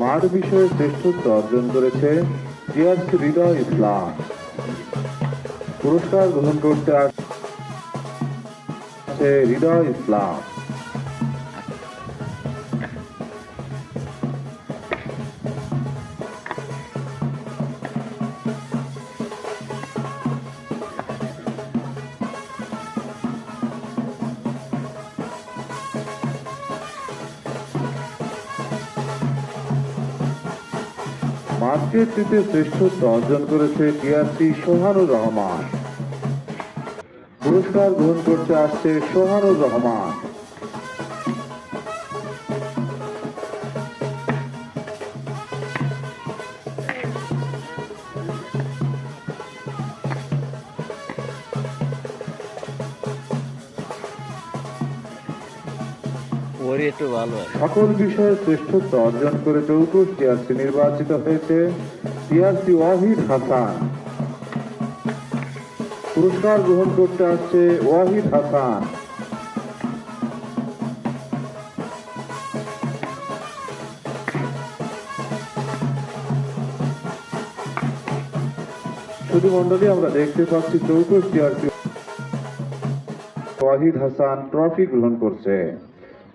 মাঠ বিষয়ে শ্রেষ্ঠত্ব অর্জন করেছে জিয়াজ হৃদয় ইসলাম। পুরস্কার গ্রহণ করতে আসছে হৃদয় ইসলাম। মার্কেটটিতে শ্রেষ্ঠত্ব অর্জন করেছে টিআরসি সোহানুর রহমান। পুরস্কার গ্রহণ করতে আসছে সোহানুর রহমান। ওরই একটু ভালো সকল বিষয়ে শ্রেষ্ঠত্ব অর্জন করে টিআরসি নির্বাচিত হয়েছে টিআরসি ওয়াহিদ হাসান। পুরস্কার গ্রহণ করতে আসছে ওয়াহিদ হাসান। আমরা দেখতে পাচ্ছি চৌকুশ টিআরসি ওয়াহিদ হাসান ট্রফি গ্রহণ করছে।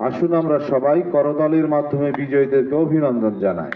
আসুন আমরা সবাই করতালির মাধ্যমে বিজয়ীদেরকে অভিনন্দন জানাই।